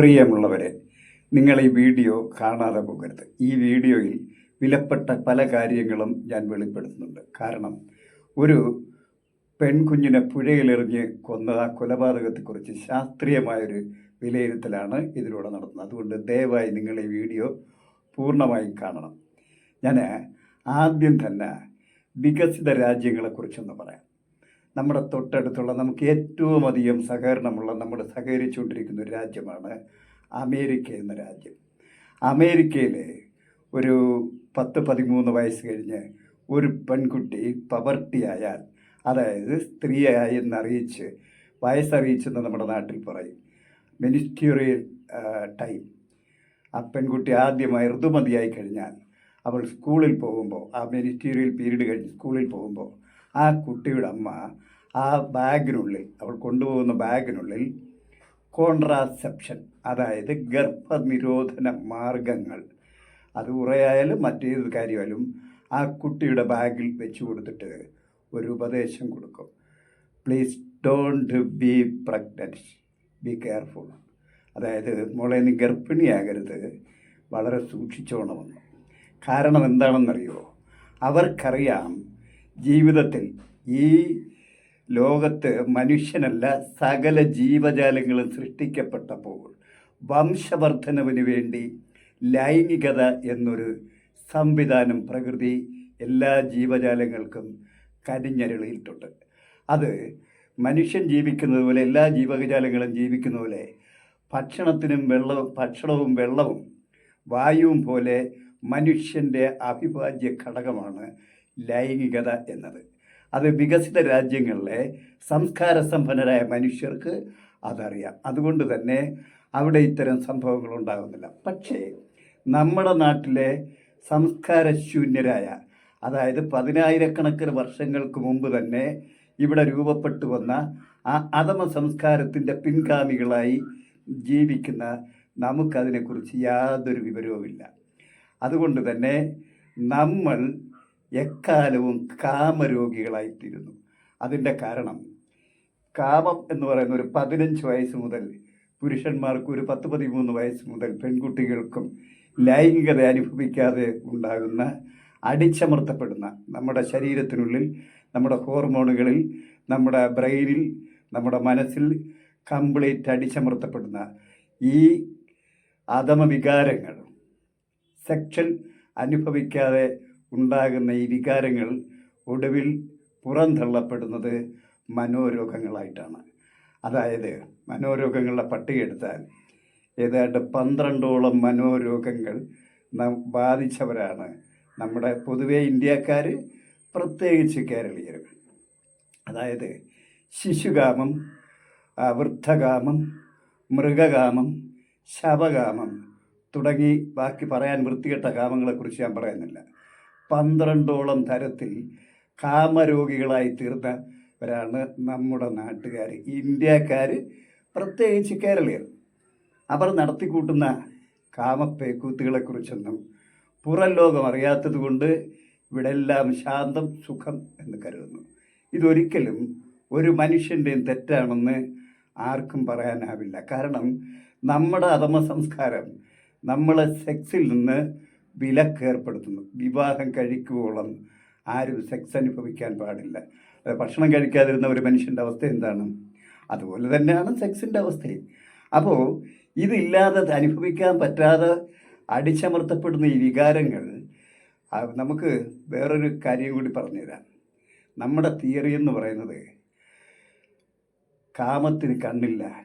പ്രിയമുള്ളവരെ നിങ്ങൾ ഈ വീഡിയോ കാണാതെ പോകരുത്. ഈ വീഡിയോയിൽ വിലപ്പെട്ട പല കാര്യങ്ങളും ഞാൻ വെളിപ്പെടുത്തുന്നുണ്ട്. കാരണം ഒരു പെൺകുഞ്ഞിനെ പുഴയിലെറിഞ്ഞ് കൊന്ന കൊലപാതകത്തെക്കുറിച്ച് ശാസ്ത്രീയമായൊരു വിലയിരുത്തലാണ് ഇതിലൂടെ നടത്തുന്നത്. അതുകൊണ്ട് ദയവായി നിങ്ങൾ ഈ വീഡിയോ പൂർണമായും കാണണം. ഞാൻ ആദ്യം തന്നെ വികസിത രാജ്യങ്ങളെക്കുറിച്ചൊന്ന് പറയാം. നമ്മുടെ തൊട്ടടുത്തുള്ള നമുക്ക് ഏറ്റവും അധികം സഹകരണമുള്ള നമ്മൾ സഹകരിച്ചുകൊണ്ടിരിക്കുന്ന ഒരു രാജ്യമാണ് അമേരിക്ക എന്ന രാജ്യം. അമേരിക്കയിൽ ഒരു പത്ത് പതിമൂന്ന് വയസ്സ് കഴിഞ്ഞ് ഒരു പെൺകുട്ടി പവർട്ടി പവർട്ടിയായാൽ അതായത് സ്ത്രീയായി എന്നറിയിച്ച് വയസ്സറിയിച്ചെന്ന് നമ്മുടെ നാട്ടിൽ പറയും. Ministerial time. ആ പെൺകുട്ടി ആദ്യമായി ഋതുമതിയായി കഴിഞ്ഞാൽ അവൾ സ്കൂളിൽ പോകുമ്പോൾ ആ മിനിസ്റ്റീരിയൽ പീരീഡ് കഴിഞ്ഞ് സ്കൂളിൽ പോകുമ്പോൾ ആ കുട്ടിയുടെ അമ്മ ആ ബാഗിനുള്ളിൽ അവൾ കൊണ്ടുപോകുന്ന ബാഗിനുള്ളിൽ കോൺട്രാസെപ്ഷൻ അതായത് ഗർഭനിരോധന മാർഗങ്ങൾ. അത് ഉറയായാലും മറ്റേത് കാര്യമായാലും ആ കുട്ടിയുടെ ബാഗിൽ വെച്ച് കൊടുത്തിട്ട് ഒരു ഉപദേശം കൊടുക്കും. Please don't be pregnant be careful അതായത് മോളെ നീ ഗർഭിണിയാകരുത്. വളരെ സൂക്ഷിച്ചോണമെന്ന് കാരണം എന്താണെന്നറിയോ? അവർക്കറിയാം ജീവിതത്തിൽ ഈ ലോകത്ത് മനുഷ്യനല്ല സകല ജീവജാലങ്ങളും സൃഷ്ടിക്കപ്പെട്ടപ്പോൾ വംശവർദ്ധനവിന് വേണ്ടി ലൈംഗികത എന്നൊരു സംവിധാനം പ്രകൃതി എല്ലാ ജീവജാലങ്ങൾക്കും കരിഞ്ഞരളിയിട്ടുണ്ട്. അത് മനുഷ്യൻ ജീവിക്കുന്നത് പോലെ എല്ലാ ജീവജാലങ്ങളും ജീവിക്കുന്ന പോലെ ഭക്ഷണത്തിനും വെള്ളവും ഭക്ഷണവും വെള്ളവും വായുവും പോലെ മനുഷ്യന്റെ അവിഭാജ്യ ഘടകമാണ് ലൈംഗികത എന്നത്. അത് വികസിത രാജ്യങ്ങളിലെ സംസ്കാര സമ്പന്നരായ മനുഷ്യർക്ക് അതറിയാം. അതുകൊണ്ട് തന്നെ അവിടെ ഇത്തരം സംഭവങ്ങൾ ഉണ്ടാകുന്നില്ല. പക്ഷേ നമ്മുടെ നാട്ടിലെ സംസ്കാരശൂന്യരായ അതായത് പതിനായിരക്കണക്കിന് വർഷങ്ങൾക്ക് മുമ്പ് തന്നെ ഇവിടെ രൂപപ്പെട്ടു വന്ന ആ അധമ സംസ്കാരത്തിന്റെ പിൻഗാമികളായി ജീവിക്കുന്ന നമുക്കതിനെക്കുറിച്ച് യാതൊരു വിവരവുമില്ല. അതുകൊണ്ട് തന്നെ നമ്മൾ എക്കാലവും കാമരോഗികളായിത്തീരുന്നു. അതിന്റെ കാരണം കാമം എന്ന് പറയുന്ന ഒരു പതിനഞ്ച് വയസ്സ് മുതൽ പുരുഷന്മാർക്ക് ഒരു പത്ത് പതിമൂന്ന് വയസ്സ് മുതൽ പെൺകുട്ടികൾക്കും ലൈംഗികത അനുഭവിക്കാതെ ഉണ്ടാകുന്ന അടിച്ചമർത്തപ്പെടുന്ന നമ്മുടെ ശരീരത്തിനുള്ളിൽ നമ്മുടെ ഹോർമോണുകളിൽ നമ്മുടെ ബ്രെയിനിൽ നമ്മുടെ മനസ്സിൽ കംപ്ലീറ്റ് അടിച്ചമർത്തപ്പെടുന്ന ഈ അധമവികാരങ്ങൾ സെക്ഷൻ അനുഭവിക്കാതെ ഉണ്ടാകുന്ന ഈ വികാരങ്ങൾ ഒടുവിൽ പുറന്തള്ളപ്പെടുന്നത് മനോരോഗങ്ങളായിട്ടാണ്. അതായത് മനോരോഗങ്ങളുടെ പട്ടിക എടുത്താൽ ഏതാണ്ട് പന്ത്രണ്ടോളം മനോരോഗങ്ങൾ ബാധിച്ചവരാണ് നമ്മുടെ പൊതുവെ ഇന്ത്യക്കാർ പ്രത്യേകിച്ച് കേരളീയർ അതായത് ശിശുകാമം വൃദ്ധകാമം മൃഗകാമം ശവകാമം തുടങ്ങി ബാക്കി പറയാൻ വൃത്തികെട്ട കാമങ്ങളെക്കുറിച്ച് ഞാൻ പറയുന്നില്ല. പന്ത്രണ്ടോളം തരത്തിൽ കാമരോഗികളായി തീർന്നവരാണ് നമ്മുടെ നാട്ടുകാർ ഇന്ത്യക്കാർ പ്രത്യേകിച്ച് കേരളീയർ. അവർ നടത്തിക്കൂട്ടുന്ന കാമപ്പേക്കൂത്തുകളെക്കുറിച്ചൊന്നും പുറം ലോകം അറിയാത്തത് കൊണ്ട് ഇവിടെ എല്ലാം ശാന്തം സുഖം എന്ന് കരുതുന്നു. ഇതൊരിക്കലും ഒരു മനുഷ്യന്റെയും തെറ്റാണെന്ന് ആർക്കും പറയാനാവില്ല. കാരണം നമ്മുടെ അധമ സംസ്കാരം നമ്മളെ സെക്സിൽ നിന്ന് വിലക്കേർപ്പെടുത്തുന്നു വിവാഹം കഴിക്കുവോളം ആരും സെക്സ് അനുഭവിക്കാൻ പാടില്ല. ഭക്ഷണം കഴിക്കാതിരുന്ന ഒരു മനുഷ്യന്റെ അവസ്ഥ എന്താണ്? അതുപോലെ തന്നെയാണ് സെക്സിന്റെ അവസ്ഥയും. അപ്പോൾ ഇതില്ലാതെ അനുഭവിക്കാൻ പറ്റാതെ അടിച്ചമർത്തപ്പെടുന്ന ഈ വികാരങ്ങൾ നമുക്ക് വേറൊരു കാര്യം കൂടി പറഞ്ഞുതരാം. നമ്മുടെ തിയറി എന്ന് പറയുന്നത് കാമത്തിന് കണ്ണില്ല.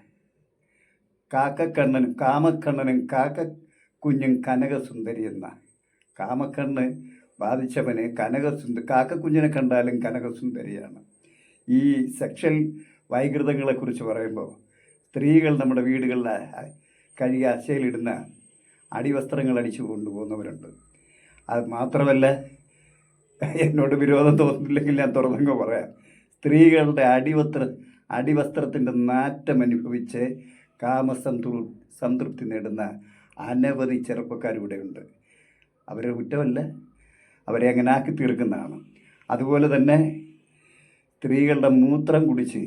കാക്കക്കണ്ണനും കാമക്കണ്ണനും കാക്ക കുഞ്ഞും കനകസുന്ദരി എന്ന കാമക്കണ്ണ് ബാധിച്ചവന് കനകസുന്ദ കാക്കക്കുഞ്ഞിനെ കണ്ടാലും കനകസുന്ദരിയാണ്. ഈ സെക്ഷൽ വൈകൃതങ്ങളെക്കുറിച്ച് പറയുമ്പോൾ സ്ത്രീകൾ നമ്മുടെ വീടുകളിൽ കഴുകി അശയിലിടുന്ന അടിവസ്ത്രങ്ങൾ അടിച്ചു കൊണ്ടുപോകുന്നവരുണ്ട്. അത് മാത്രമല്ല എന്നോട് വിരോധം തോന്നുന്നില്ലെങ്കിൽ ഞാൻ തുറന്നങ്ങ് പറയാം. സ്ത്രീകളുടെ അടിവസ്ത്ര അടിവസ്ത്രത്തിന്റെ നാറ്റം അനുഭവിച്ച് കാമസംതൃ സംതൃപ്തി നേടുന്ന അനവധി ചെറുപ്പക്കാരിവിടെയുണ്ട് അവരെ കുറ്റമല്ല അവരെ അങ്ങനെ ആക്കി തീർക്കുന്നതാണ്. അതുപോലെ തന്നെ സ്ത്രീകളുടെ മൂത്രം കുടിച്ച്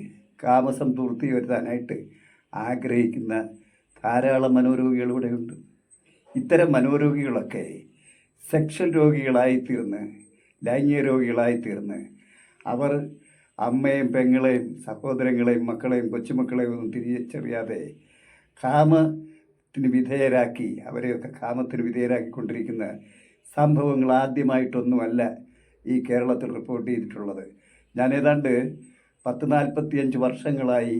കാമസം കാമസംതൃപ്തി വരുത്താനായിട്ട് ആഗ്രഹിക്കുന്ന ധാരാളം മനോരോഗികൾ ഇവിടെയുണ്ട്. ഇത്തരം മനോരോഗികളൊക്കെ സെക്ഷൽ രോഗികളായിത്തീർന്ന് ലൈംഗിക രോഗികളായിത്തീർന്ന് അവർ അമ്മയും പെങ്ങളെയും സഹോദരങ്ങളെയും മക്കളെയും കൊച്ചുമക്കളെയും ഒന്നും തിരിച്ചറിയാതെ കാമത്തിന് വിധേയരാക്കി അവരെയൊക്കെ കാമത്തിന് വിധേയരാക്കിക്കൊണ്ടിരിക്കുന്ന സംഭവങ്ങൾ ആദ്യമായിട്ടൊന്നുമല്ല ഈ കേരളത്തിൽ റിപ്പോർട്ട് ചെയ്തിട്ടുള്ളത്. ഞാൻ ഏതാണ്ട് പത്ത് നാൽപ്പത്തിയഞ്ച് വർഷങ്ങളായി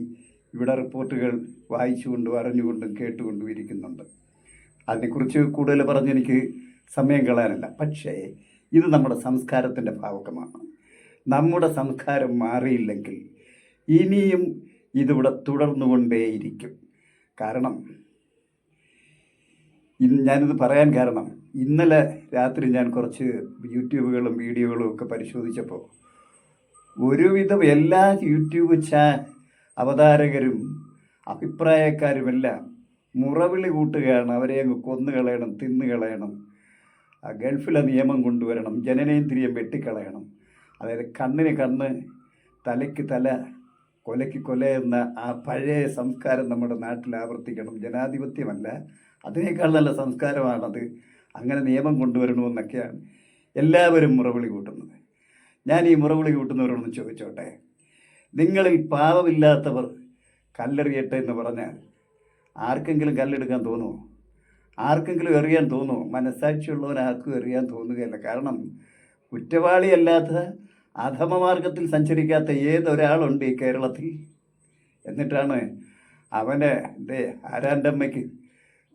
ഇവിടെ റിപ്പോർട്ടുകൾ വായിച്ചുകൊണ്ടും അറിഞ്ഞുകൊണ്ടും കേട്ടുകൊണ്ടും ഇരിക്കുന്നുണ്ട്. അതിനെക്കുറിച്ച് കൂടുതൽ പറഞ്ഞ് എനിക്ക് സമയം കളയാനല്ല. പക്ഷേ ഇത് നമ്മുടെ സംസ്കാരത്തിന്റെ ഭാവകമാണ് നമ്മുടെ സംസ്കാരം മാറിയില്ലെങ്കിൽ ഇനിയും ഇതിവിടെ തുടർന്നുകൊണ്ടേയിരിക്കും. കാരണം ഇന്ന് ഞാനിത് പറയാൻ കാരണം ഇന്നലെ രാത്രി ഞാൻ കുറച്ച് യൂട്യൂബുകളും വീഡിയോകളും ഒക്കെ പരിശോധിച്ചപ്പോൾ ഒരുവിധം എല്ലാ യൂട്യൂബ് ചാ അവതാരകരും അഭിപ്രായക്കാരുമെല്ലാം മുറവിളി കൂട്ടുകയാണ് അവരെ അങ്ങ് കൊന്നുകളയണം തിന്നുകളയണം ആ ഗൾഫിലെ നിയമം കൊണ്ടുവരണം ജനനേന്ദ്രിയം വെട്ടിക്കളയണം. അതായത് കണ്ണിന് കണ്ണ് തലയ്ക്ക് തല കൊലയ്ക്ക് കൊല എന്ന ആ പഴയ സംസ്കാരം നമ്മുടെ നാട്ടിൽ ആവർത്തിക്കണം. ജനാധിപത്യമല്ല. അതിനേക്കാൾ നല്ല സംസ്കാരമാണത്. അങ്ങനെ നിയമം കൊണ്ടുവരണമെന്നൊക്കെയാണ് എല്ലാവരും മുറവിളി കൂട്ടുന്നത്. ഞാൻ ഈ മുറവിളി കൂട്ടുന്നവരോടൊന്ന് ചോദിച്ചോട്ടെ? നിങ്ങളിൽ പാവമില്ലാത്തവർ കല്ലെറിയട്ടെ എന്ന് പറഞ്ഞാൽ ആർക്കെങ്കിലും കല്ലെടുക്കാൻ തോന്നുമോ? ആർക്കെങ്കിലും എറിയാൻ തോന്നുമോ? മനസ്സാക്ഷിയുള്ളവൻ ആർക്കും എറിയാൻ തോന്നുകയല്ല. കാരണം കുറ്റവാളിയല്ലാത്ത അധമമാർഗത്തിൽ സഞ്ചരിക്കാത്ത ഏതൊരാളുണ്ട് ഈ കേരളത്തിൽ? എന്നിട്ടാണ് അവന്റെ എന്തേ ആരാന്റെ അമ്മയ്ക്ക്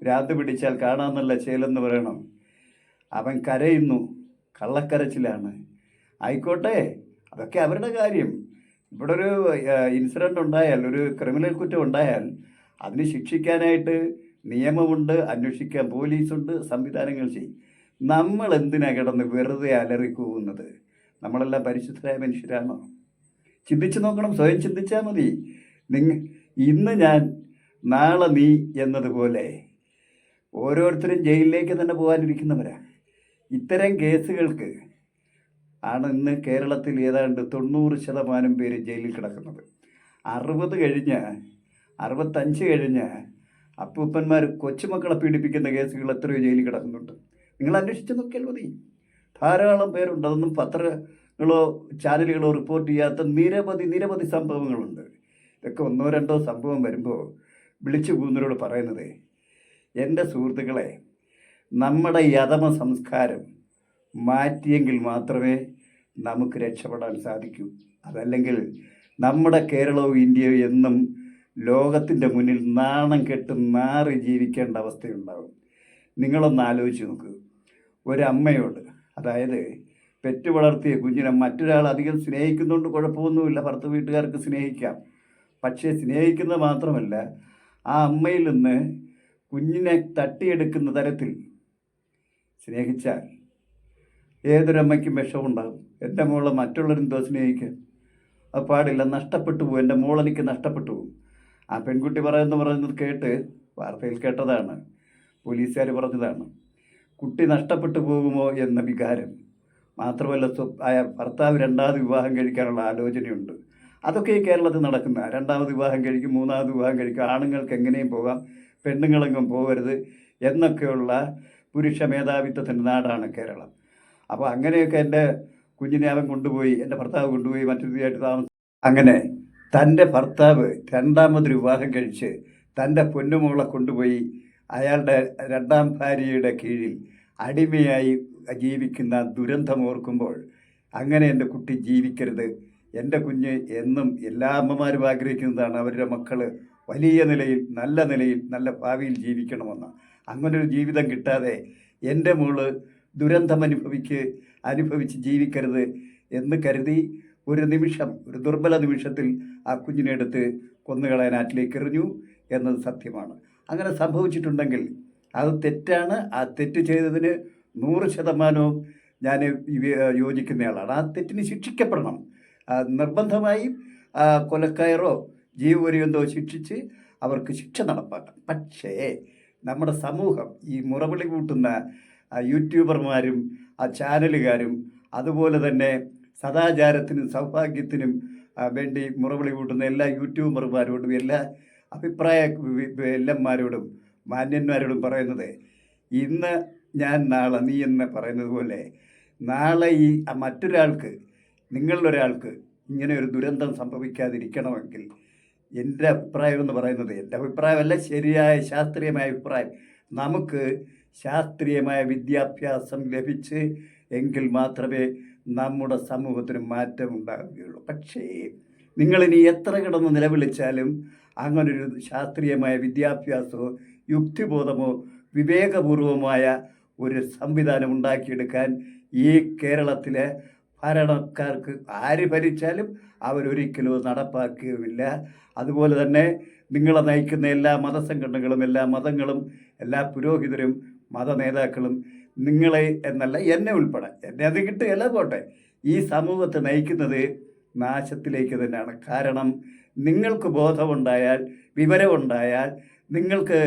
ഭ്രാന്ത് പിടിച്ചാൽ കാണാമെന്നുള്ള ചേലെന്ന് പറയണം. അവൻ കരയുന്നു. കള്ളക്കരച്ചിലാണ്. ആയിക്കോട്ടെ അതൊക്കെ അവരുടെ കാര്യം. ഇവിടെ ഒരു ഇൻസിഡന്റ് ഉണ്ടായാൽ ഒരു ക്രിമിനൽ കുറ്റം ഉണ്ടായാൽ അതിന് ശിക്ഷിക്കാനായിട്ട് നിയമമുണ്ട് അന്വേഷിക്കാൻ പോലീസുണ്ട് സംവിധാനങ്ങൾ ചെയ്യും. നമ്മൾ എന്തിനാ കിടന്ന് വെറുതെ അലറിക്കൂവുന്നത്? നമ്മളെല്ലാം പരിശുദ്ധരായ മനുഷ്യരാണോ? ചിന്തിച്ചു നോക്കണം സ്വയം ചിന്തിച്ചാൽ മതി. നിങ്ങ ഇന്ന് ഞാൻ നാളെ നീ എന്നതുപോലെ ഓരോരുത്തരും ജയിലിലേക്ക് തന്നെ പോകാനിരിക്കുന്നവരാ. ഇത്തരം കേസുകൾക്ക് ആണ് ഇന്ന് കേരളത്തിൽ ഏതാണ്ട് തൊണ്ണൂറ് ശതമാനം പേര് ജയിലിൽ കിടക്കുന്നത്. അറുപത് കഴിഞ്ഞ് അറുപത്തഞ്ച് കഴിഞ്ഞ് അപ്പൂപ്പന്മാർ കൊച്ചുമക്കളെ പീഡിപ്പിക്കുന്ന കേസുകൾ എത്രയോ ജയിലിൽ കിടക്കുന്നുണ്ട്. നിങ്ങൾ അന്വേഷിച്ച് നോക്കിയാൽ മതി. ധാരാളം പേരുണ്ട്. അതൊന്നും പത്രങ്ങളോ ചാനലുകളോ റിപ്പോർട്ട് ചെയ്യാത്ത നിരവധി നിരവധി സംഭവങ്ങളുണ്ട്. ഇതൊക്കെ ഒന്നോ രണ്ടോ സംഭവം വരുമ്പോൾ വിളിച്ചു പോകുന്നവരോട് പറയുന്നത് എന്റെ സുഹൃത്തുക്കളെ നമ്മുടെ യഥമ സംസ്കാരം മാറ്റിയെങ്കിൽ മാത്രമേ നമുക്ക് രക്ഷപ്പെടാൻ സാധിക്കൂ. അതല്ലെങ്കിൽ നമ്മുടെ കേരളവും ഇന്ത്യയും എന്നും ലോകത്തിന്റെ മുന്നിൽ നാണം കെട്ട് നാറി ജീവിക്കേണ്ട അവസ്ഥയുണ്ടാകും നിങ്ങളൊന്ന് ആലോചിച്ച് നോക്കൂ. ഒരമ്മയോട് അതായത് പെറ്റു വളർത്തിയ കുഞ്ഞിനെ മറ്റൊരാൾ അധികം സ്നേഹിക്കുന്നതുകൊണ്ട് കുഴപ്പമൊന്നുമില്ല ഭർത്ത വീട്ടുകാർക്ക് സ്നേഹിക്കാം. പക്ഷേ സ്നേഹിക്കുന്നത് മാത്രമല്ല ആ അമ്മയിൽ നിന്ന് കുഞ്ഞിനെ തട്ടിയെടുക്കുന്ന തരത്തിൽ സ്നേഹിച്ചാൽ ഏതൊരമ്മയ്ക്കും വിഷമുണ്ടാകും എന്റെ മോളെ മറ്റുള്ളവരെന്തോ സ്നേഹിക്കാൻ. അത് പാടില്ല നഷ്ടപ്പെട്ടു പോകും എന്റെ മോളെനിക്ക് നഷ്ടപ്പെട്ടു പോകും ആ പെൺകുട്ടി പറയുന്നു പറയുന്നത് കേട്ട് വാർത്തയിൽ കേട്ടതാണ്. പോലീസുകാർ പറഞ്ഞതാണ് കുട്ടി നഷ്ടപ്പെട്ടു പോകുമോ? എന്ന വികാരം. മാത്രമല്ല സ്വ- ആ ഭർത്താവ് രണ്ടാമത് വിവാഹം കഴിക്കാനുള്ള ആലോചനയുണ്ട്. അതൊക്കെ ഈ കേരളത്തിൽ നടക്കുന്ന രണ്ടാമത് വിവാഹം കഴിക്കും മൂന്നാമത് വിവാഹം കഴിക്കും. ആണുങ്ങൾക്ക് എങ്ങനെയും പോകാം. പെണ്ണുങ്ങളെങ്ങും പോകരുത് എന്നൊക്കെയുള്ള പുരുഷ മേധാവിത്വത്തിന്റെ നാടാണ് കേരളം. അപ്പോൾ അങ്ങനെയൊക്കെ എന്റെ കുഞ്ഞിനെ അവൻ കൊണ്ടുപോയി എന്റെ ഭർത്താവ് കൊണ്ടുപോയി മറ്റൊരുതിയായിട്ട് താമസം അങ്ങനെ തന്റെ ഭർത്താവ് രണ്ടാമതൊരു വിവാഹം കഴിച്ച് തന്റെ പൊന്നുമോളെ കൊണ്ടുപോയി അയാളുടെ രണ്ടാം ഭാര്യയുടെ കീഴിൽ അടിമയായി ജീവിക്കുന്ന ദുരന്തം ഓർക്കുമ്പോൾ അങ്ങനെ എന്റെ കുട്ടി ജീവിക്കരുത്. എന്റെ കുഞ്ഞ് എന്നും എല്ലാ അമ്മമാരും ആഗ്രഹിക്കുന്നതാണ് അവരുടെ മക്കൾ വലിയ നിലയിൽ നല്ല നിലയിൽ നല്ല ഭാവിയിൽ ജീവിക്കണമെന്ന്. അങ്ങനൊരു ജീവിതം കിട്ടാതെ എന്റെ മോൾ ദുരന്തം അനുഭവിക്ക് അനുഭവിച്ച് ജീവിക്കരുത് എന്ന് കരുതി ഒരു നിമിഷം ഒരു ദുർബല നിമിഷത്തിൽ ആ കുഞ്ഞിനെ എടുത്ത് കൊന്നുകളയാൻ ആറ്റിലേക്ക് എറിഞ്ഞു എന്നത് സത്യമാണ്. അങ്ങനെ സംഭവിച്ചിട്ടുണ്ടെങ്കിൽ അത് തെറ്റാണ്. ആ തെറ്റ് ചെയ്തതിന് നൂറ് ശതമാനവും ഞാൻ യോജിക്കുന്നയാളാണ്. ആ തെറ്റിന് ശിക്ഷിക്കപ്പെടണം. നിർബന്ധമായി കൊലക്കയറോ ജീവപര്യന്തോ ശിക്ഷിച്ച് അവർക്ക് ശിക്ഷ നടപ്പാക്കാം. പക്ഷേ നമ്മുടെ സമൂഹം ഈ മുറവിളി കൂട്ടുന്ന യൂട്യൂബർമാരും ആ ചാനലുകാരും അതുപോലെ തന്നെ സദാചാരത്തിനും സൗഭാഗ്യത്തിനും വേണ്ടി മുറവിളി കൂട്ടുന്ന എല്ലാ യൂട്യൂബർമാരോടും എല്ലാ അഭിപ്രായ എല്ലാന്മാരോടും മാന്യന്മാരോടും പറയുന്നത് ഇന്ന് ഞാൻ നാളെ നീ എന്ന് പറയുന്നത് പോലെ നാളെ ഈ മറ്റൊരാൾക്ക് നിങ്ങളിലൊരാൾക്ക് ഇങ്ങനെ ഒരു ദുരന്തം സംഭവിക്കാതിരിക്കണമെങ്കിൽ എന്റെ അഭിപ്രായം എന്ന് പറയുന്നത് എന്റെ അഭിപ്രായമല്ല ശരിയായ ശാസ്ത്രീയമായ അഭിപ്രായം. നമുക്ക് ശാസ്ത്രീയമായ വിദ്യാഭ്യാസം ലഭിച്ച് എങ്കിൽ മാത്രമേ നമ്മുടെ സമൂഹത്തിന് മാറ്റം ഉണ്ടാകുകയുള്ളൂ പക്ഷേ നിങ്ങളിനി എത്ര കിടന്ന് നിലവിളിച്ചാലും അങ്ങനൊരു ശാസ്ത്രീയമായ വിദ്യാഭ്യാസമോ യുക്തിബോധമോ വിവേകപൂർവമായ ഒരു സംവിധാനം ഉണ്ടാക്കിയെടുക്കാൻ ഈ കേരളത്തിലെ ഭരണക്കാർക്ക് ആര് ഭരിച്ചാലും അവരൊരിക്കലും നടപ്പാക്കുകയുമില്ല അതുപോലെ തന്നെ നിങ്ങളെ നയിക്കുന്ന എല്ലാ മതസംഘടനകളും എല്ലാ മതങ്ങളും എല്ലാ പുരോഹിതരും മത നേതാക്കളും നിങ്ങളെ എന്നല്ല എന്നെ ഉൾപ്പെടെ എന്നെ അത് കിട്ടുകയല്ല പോട്ടെ. ഈ സമൂഹത്തെ നയിക്കുന്നത് നാശത്തിലേക്ക് തന്നെയാണ്. കാരണം നിങ്ങൾക്ക് ബോധമുണ്ടായാൽ വിവരമുണ്ടായാൽ നിങ്ങൾക്ക്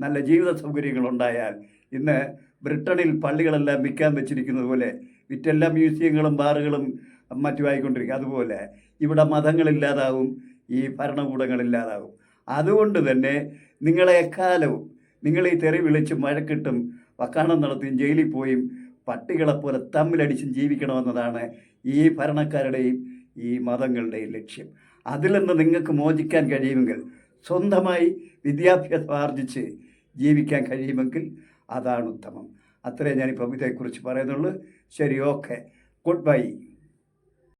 നല്ല ജീവിത സൗകര്യങ്ങളുണ്ടായാൽ ഇന്ന് ബ്രിട്ടണിൽ പള്ളികളെല്ലാം വിൽക്കാൻ വെച്ചിരിക്കുന്നത് പോലെ വിറ്റെല്ലാ മ്യൂസിയങ്ങളും ബാറുകളും മറ്റുമായിക്കൊണ്ടിരിക്കും അതുപോലെ ഇവിടെ മതങ്ങളില്ലാതാവും ഈ ഭരണകൂടങ്ങളില്ലാതാവും അതുകൊണ്ട് തന്നെ നിങ്ങളെ എക്കാലവും നിങ്ങൾ ഈ തെറി വിളിച്ചും മഴക്കിട്ടും വക്കാണം നടത്തിയും ജയിലിൽ പോയും പട്ടികളെപ്പോലെ തമ്മിലടിച്ചും ജീവിക്കണമെന്നതാണ് ഈ ഭരണക്കാരുടെയും ഈ മതങ്ങളുടെയും ലക്ഷ്യം. അതിൽ നിന്ന് നിങ്ങൾക്ക് മോചിക്കാൻ കഴിയുമെങ്കിൽ സ്വന്തമായി വിദ്യാഭ്യാസം ആർജിച്ച് ജീവിക്കാൻ കഴിയുമെങ്കിൽ അതാണ് ഉത്തമം. അത്രേ ഞാനിപ്പോൾ ഇതേക്കുറിച്ച് പറയുന്നുള്ളൂ. ശരി ഓക്കെ. Good bye.